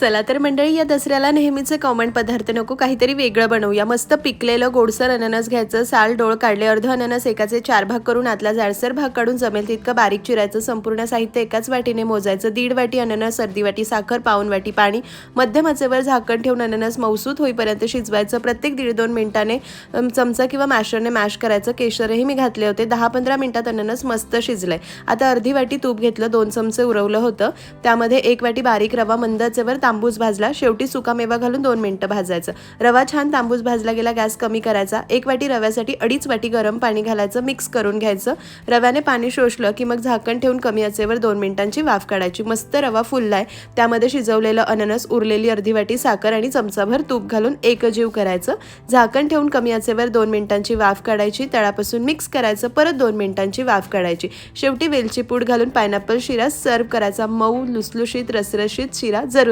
चला तर मंडळी या दसऱ्याला नेहमीचे कॉमन पदार्थ नको काहीतरी वेगळं बनवूया. मस्त पिकलेलं गोडसर अननस घ्यायचं साल डोळ काढले अर्ध अननस एकाचे चार भाग करून आतला जाडसर भाग काढून जमेल तितकं बारीक चिरायचं संपूर्ण साहित्य एकाच वाटीने मोजायचं. दीड वाटी अननस अर्धी वाटी साखर पाऊन वाटी पाणी मध्यम आचेवर झाकण ठेवून अननस मौसूत होईपर्यंत शिजवायचं. प्रत्येक दीड दोन मिनिटाने चमचा किंवा मॅशरने मॅश करायचं. केशरही मी घातले होते. दहा पंधरा मिनिटात अननस मस्त शिजलंय. आता अर्धी वाटी तूप घेतलं दोन चमचे उरवलं होतं. त्यामध्ये एक वाटी बारीक रवा मंदाचेवर तांबूस भाजला शेवटी सुकामेवा घालून दोन मिनटं भाजायचं. रवा छान तांबूस भाजला गेला गॅस कमी करायचा. एक वाटी रव्यासाठी अडीच वाटी गरम पाणी घालायचं मिक्स करून घ्यायचं. रव्याने पाणी शोषलं की मग झाकण ठेवून कमी आचेवर दोन मिनिटांची वाफ काढायची. मस्त रवा फुललाय. त्यामध्ये शिजवलेलं अननस उरलेली अर्धी वाटी साखर आणि चमचाभर तूप घालून एकजीव करायचं. झाकण ठेवून कमी आचेवर दोन मिनिटांची वाफ काढायची. तळापासून मिक्स करायचं परत दोन मिनिटांची वाफ काढायची. शेवटी वेलची पूड घालून पायनॅपल शिरा सर्व करायचा. मऊ लुसलुशीत रसरशीत शिरा जरूर